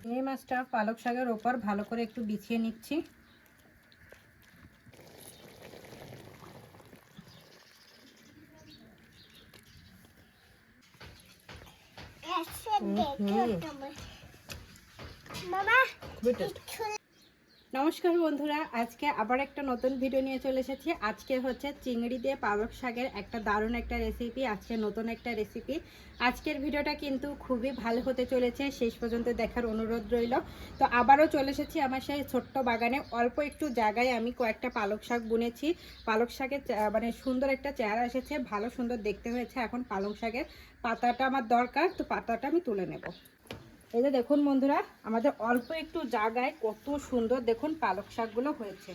চিংড়ি মাছটা পালক শাকের ওপর ভালো করে একটু বিছিয়ে নিচ্ছি। খুবই টেস্ট। নমস্কার বন্ধুরা, আজকে আবার একটা নতুন ভিডিও নিয়ে চলে এসেছি। আজকে হচ্ছে চিংড়ি দিয়ে পালক শাকের একটা দারুণ একটা রেসিপি আজকে নতুন একটা রেসিপি আজকের ভিডিওটা কিন্তু খুবই ভালো হতে চলেছে, শেষ পর্যন্ত দেখার অনুরোধ রইল। তো আবারও চলে এসেছি আমার সেই ছোট্ট বাগানে। অল্প একটু জায়গায় আমি কয়েকটা পালক শাক বুনেছি। পালক শাকের মানে সুন্দর একটা চেহারা এসেছে, ভালো সুন্দর দেখতে হয়েছে। এখন পালং শাকের পাতাটা আমার দরকার, তো পাতাটা আমি তুলে নেব। এই যে দেখুন বন্ধুরা, আমাদের অল্প একটু জায়গায় কত সুন্দর দেখুন পালক শাকগুলো হয়েছে।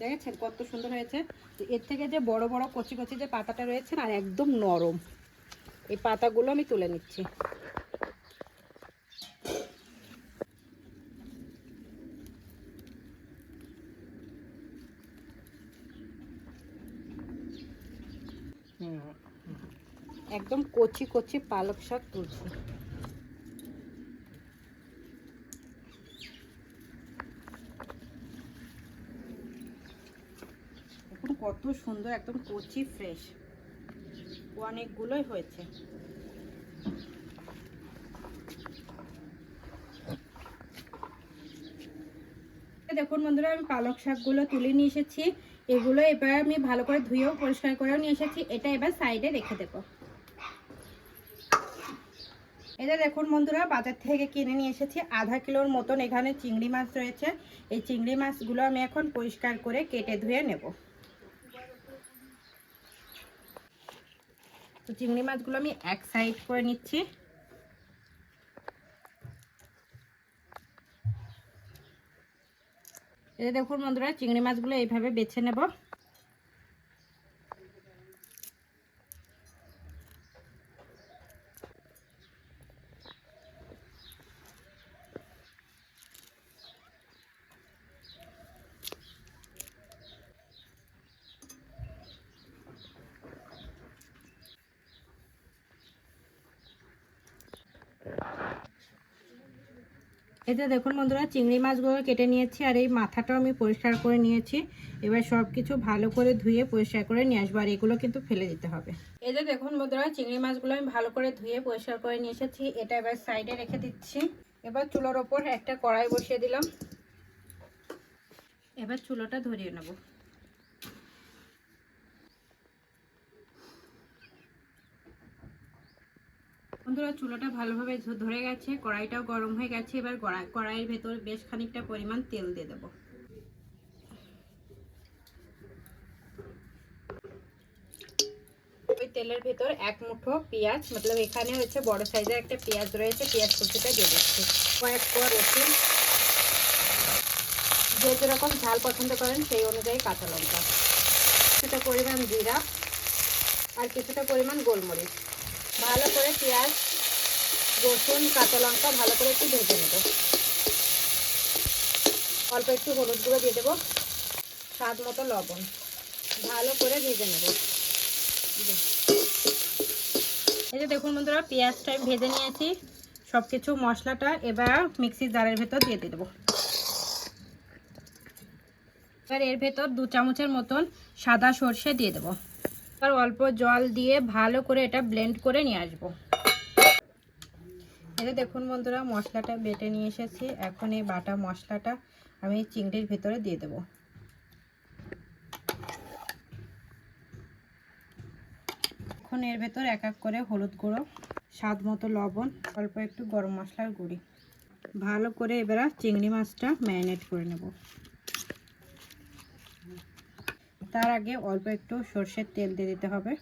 দেখেছেন কত সুন্দর হয়েছে? তো এর থেকে যে বড় বড় কচি কচি যে পাতাটা রয়েছে আর একদম নরম। এই পাতাগুলো আমি তুলে নিচ্ছি। একদম কচি কচি পালক শাক তুলছি দেখুন কত সুন্দর, একদম কচি ফ্রেশ অনেকগুলোই হয়েছে। দেখুন বন্ধুরা, আমি পালক শাকগুলো তুলে নিয়ে এসেছি। এগুলো এবার আমি ভালো করে ধুয়েও, পরিষ্কার করেও নিয়ে এসেছি। এটা এবার সাইডে রেখে দেবো। এটা দেখুন বন্ধুরা, বাজার থেকে কিনে নিয়ে এসেছি। আধা কিলোর মতন এখানে চিংড়ি মাছ রয়েছে। এই চিংড়ি মাছগুলো আমি এখন পরিষ্কার করে কেটে ধুয়ে নেব। তো চিংড়ি মাছগুলো আমি এক সাইড করে নিচ্ছি। এই দেখুন বন্ধুরা, চিংড়ি মাছগুলো এইভাবে বেছে নেব। যে দেখুন বন্ধুরা, চিংড়ি মাছগুলো কেটে নিয়েছি আর এই মাথাটাও আমি পরিষ্কার করে নিয়েছি। এবার সব কিছু ভালো করে ধুয়ে পরিষ্কার করে নিয়ে আসব আর এগুলো কিন্তু ফেলে দিতে হবে। এতে দেখুন বন্ধুরা, চিংড়ি মাছগুলো আমি ভালো করে ধুয়ে পরিষ্কার করে নিয়ে এসেছি। এটা এবার সাইডে রেখে দিচ্ছি। এবার চুলোর ওপর একটা কড়াই বসিয়ে দিলাম। এবার চুলোটা ধরিয়ে নেব। বন্ধুরা, চুলোটা ভালোভাবে ধরে গেছে, কড়াইটাও গরম হয়ে গেছে। এবার কড়াই কড়াইয়ের ভেতর বেশ খানিকটা পরিমাণ তেল দিয়ে দেবো। ওই তেলের ভেতর এক মুঠো পেঁয়াজ, মতলব এখানে হচ্ছে বড় সাইজের একটা পেঁয়াজ রয়েছে, পেঁয়াজ কুচিটা দিয়ে দিচ্ছি। কয়েক পর রসুন, যে যেরকম ঝাল পছন্দ করেন সেই অনুযায়ী কাঁচা লঙ্কা। কিছুটা পরিমাণ জিরা আর কিছুটা পরিমাণ গোলমরিচ। ভালো করে পেঁয়াজ, রসুন, কাঁচা লঙ্কা ভালো করে একটু ভেজে নেব। অল্প একটু হলুদ গুঁড়ো দিয়ে দেবো, স্বাদ মতো লবণ। ভালো করে ভেজে নেব। এই যে দেখুন বন্ধুরা, পেঁয়াজটা ভেজে নিয়েছি। সব কিছু মশলাটা এবার মিক্সির জারের ভেতর দিয়ে দিয়ে দেবো। এবার এর ভেতর দু চামচের মতন সাদা সর্ষে দিয়ে দেবো। আর অল্প জল দিয়ে ভালো করে এটা ব্লেন্ড করে নিয়ে আসব। যে দেখুন বন্ধুরা, মশলাটা বেটে নিয়ে এসেছি। এখন এই বাটা মশলাটা আমি চিংড়ির ভিতরে দিয়ে দেবো। এখন এর ভেতর এক এক করে হলুদ গুঁড়ো, স্বাদ মতো লবণ, অল্প একটু গরম মশলার গুঁড়ি। ভালো করে এবার চিংড়ি মাছটা ম্যারিনেট করে নেব। তার আগে অল্প একটু সর্ষের তেল দিয়ে দিতে হবে।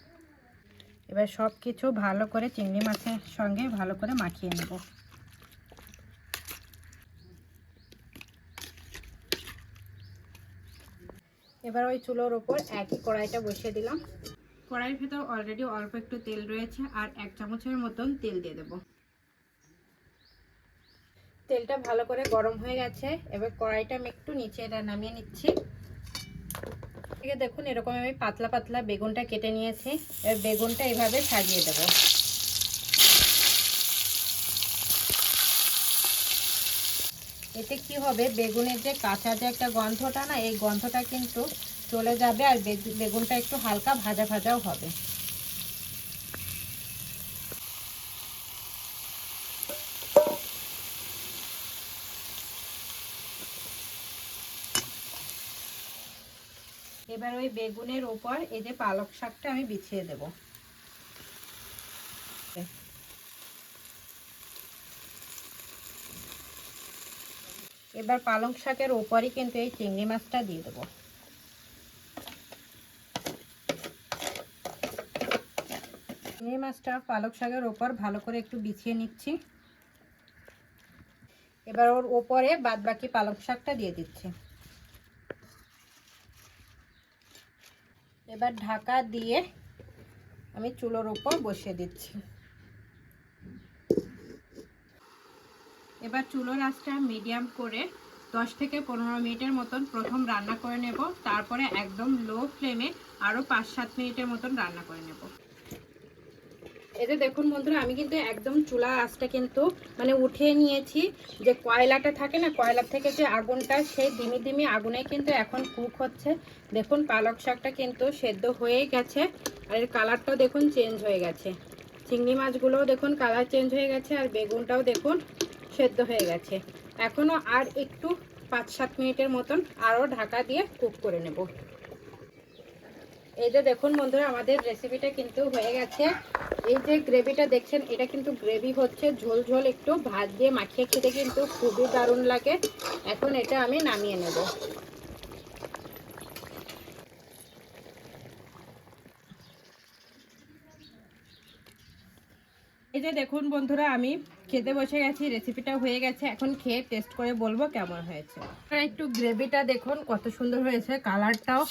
এবার সব কিছু ভালো করে চিংড়ি মাছের সঙ্গে ভালো করে মাখিয়ে নেব। এবার ওই চুলোর ওপর একই কড়াইটা বসিয়ে দিলাম। কড়াইয়ের ভেতর অলরেডি অল্প একটু তেল রয়েছে আর এক চামচের মতন তেল দিয়ে দেব। তেলটা ভালো করে গরম হয়ে গেছে। এবার কড়াইটা আমি একটু নিচে নামিয়ে নিচ্ছি। থেকে দেখুন এরকম আমি পাতলা পাতলা বেগুনটা কেটে নিয়েছি। এবার বেগুনটা এভাবে সাজিয়ে দেব। এতে কি হবে? বেগুনের যে কাঁচা যে একটা গন্ধটা না, এই গন্ধটা কিন্তু চলে যাবে আর বেগ- বেগুনটা একটু হালকা ভাজা ভাজাও হবে। এবার ওই বেগুনের ওপর এই যে পালক শাকটা আমি বিছিয়ে দেব। এবার পালং শাকের ওপরই কিন্তু এই চিংড়ি মাছটা দিয়ে দেবো। চিংড়ি মাছটা পালক শাকের ওপর ভালো করে একটু বিছিয়ে নিচ্ছি। এবার ওর ওপরে বাদ বাকি পালক শাকটা দিয়ে দিচ্ছি। এবার ঢাকা দিয়ে আমি চুলোর উপর বসিয়ে দিচ্ছি। এবার চুলোর আঁচটা মিডিয়াম করে দশ থেকে পনেরো মিনিটের মতন প্রথম রান্না করে নেব। তারপরে একদম লো ফ্লেমে আরও পাঁচ সাত মিনিটের মতন রান্না করে নেব। এতে দেখুন বন্ধুরা, আমি কিন্তু একদম চুলা আঁচটা কিন্তু মানে উঠিয়ে নিয়েছি। যে কয়লাটা থাকে না, কয়লার থেকে যে আগুনটা, সেই দিমি দিমি আগুনে কিন্তু এখন কুক হচ্ছে। দেখুন, পালক শাকটা কিন্তু সেদ্ধ হয়েই গেছে। আর এর কালারটাও দেখুন চেঞ্জ হয়ে গেছে। চিংড়ি মাছগুলোও দেখুন কালার চেঞ্জ হয়ে গেছে আর বেগুনটাও দেখুন সেদ্ধ হয়ে গেছে। এখনও আর একটু পাঁচ সাত মিনিটের মতন আরও ঢাকা দিয়ে কুক করে নেব। এই যে দেখুন বন্ধুরা, আমাদের রেসিপিটা কিন্তু হয়ে গেছে। এই যে গ্রেভিটা দেখছেন, এটা কিন্তু গ্রেভি হচ্ছে, ঝোল ঝোল একটু ভাত দিয়ে মাখিয়ে খেতে কিন্তু খুবই দারুণ লাগে। এখন এটা আমি নামিয়ে নেব। এই যে দেখুন বন্ধুরা, আমি খেতে বসে গেছি রেসিপিটা হয়ে গেছে, এখন খেয়ে টেস্ট করে বলব কেমন হয়েছে। একটু গ্রেভিটা দেখুন, কত সুন্দর হয়েছে কালারটাও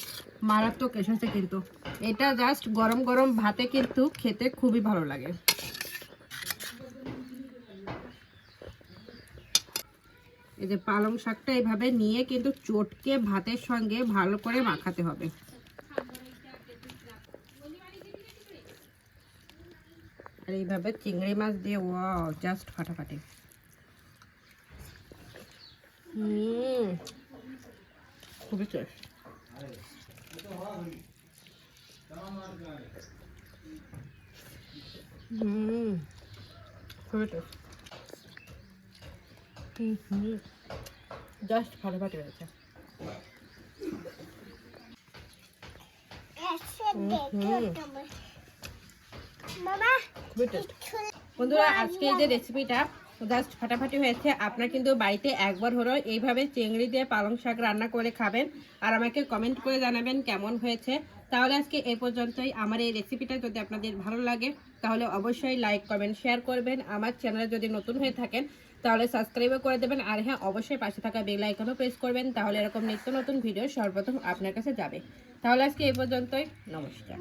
মারাত্মক এসেছে কিন্তু। এটা জাস্ট গরম গরম ভাতে কিন্তু খেতে খুবই ভালো লাগে। এই যে পালং শাকটা এভাবে নিয়ে কিন্তু চটকে ভাতের সঙ্গে ভালো করে মাখাতে হবে। আর এইভাবে চিংড়ি মাছ দিয়ে ওয়াও জাস্ট ফাটাফাটি। হুম। খুবই টেস্ট। হুম। খুবই টেস্ট। হুম হুম। জাস্ট ফাটাফাটি হয়েছে। খুবই টেস্ট। বন্ধুরা আজকে এই যে রেসিপিটা জাস্ট ফাটাফাটি হয়েছে আপনার কিন্তু বাড়িতে একবার হলেও এইভাবে চিংড়ি দিয়ে পালং শাক রান্না করে খাবেন আর আমাকে কমেন্ট করে জানাবেন কেমন হয়েছে। তাহলে আজকে এ পর্যন্তই। আমার এই রেসিপিটা যদি আপনাদের ভালো লাগে তাহলে অবশ্যই লাইক কমেন্ট শেয়ার করবেন। আমার চ্যানেলে যদি নতুন হয়ে থাকেন তাহলে সাবস্ক্রাইবও করে দেবেন। আর হ্যাঁ অবশ্যই পাশে থাকা বেল আইকনও প্রেস করবেন তাহলে এরকম নিত্য নতুন ভিডিও সর্বপ্রথম আপনার কাছে যাবে। তাহলে আজকে এই পর্যন্তই। নমস্কার।